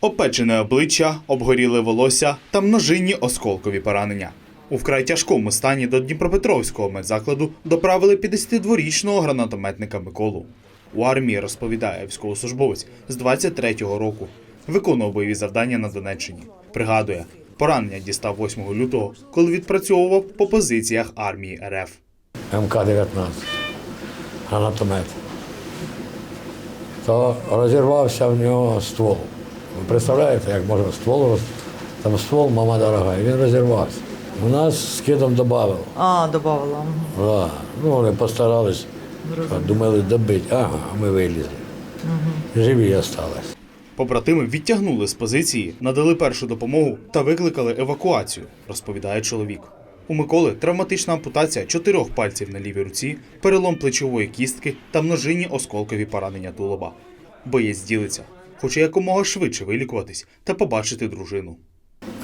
Опечене обличчя, обгоріле волосся та множинні осколкові поранення. У вкрай тяжкому стані до Дніпропетровського медзакладу доправили 52-річного гранатометника Миколу. У армії розповідає військовослужбовець з 23-го року. Виконував бойові завдання на Донеччині. Пригадує, поранення дістав 8 лютого, коли відпрацьовував по позиціях армії РФ. МК-19, гранатомет. То розірвався в нього ствол. Представляєте, як може ствол роз... там ствол, мама дорога, і він розірвався. У нас з кидом додавало. А, добавила. Да. Ну, вони постарались, думали добити, ага, а ми вилізли. Живі остались. Побратими відтягнули з позиції, надали першу допомогу та викликали евакуацію, розповідає чоловік. У Миколи травматична ампутація чотирьох пальців на лівій руці, перелом плечової кістки та множинні осколкові поранення тулоба. Боєць ділиться, хоче якомога швидше вилікуватись та побачити дружину.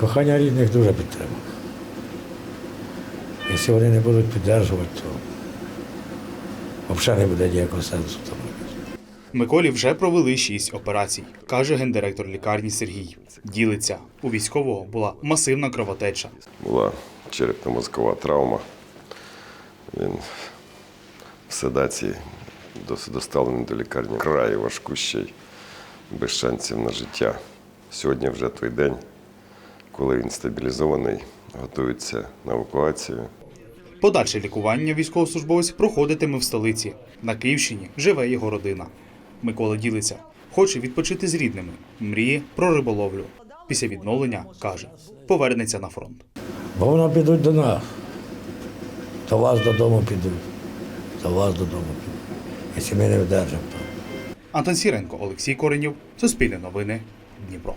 Кохання рідних дуже підтримує. Якщо вони не будуть підтримувати, то взагалі не буде ніякого сенсу тому. Миколі вже провели шість операцій, каже гендиректор лікарні Сергій. Ділиться, у військового була масивна кровотеча. була черепно-мозкова травма. Він в седації досить доставлений до лікарні. Край важку ще й без шансів на життя. Сьогодні вже той день, коли він стабілізований, готується на евакуацію. Подальше лікування військовослужбовець проходитиме в столиці. На Київщині живе його родина. Микола ділиться, хоче відпочити з рідними, мріє про риболовлю. Після відновлення каже, повернеться на фронт. Бо вони підуть до нас. До вас додому підуть. До вас додому підуть. Якщо ми не вдержимо, то. Антон Сіренко, Олексій Коренів, Суспільне новини, Дніпро.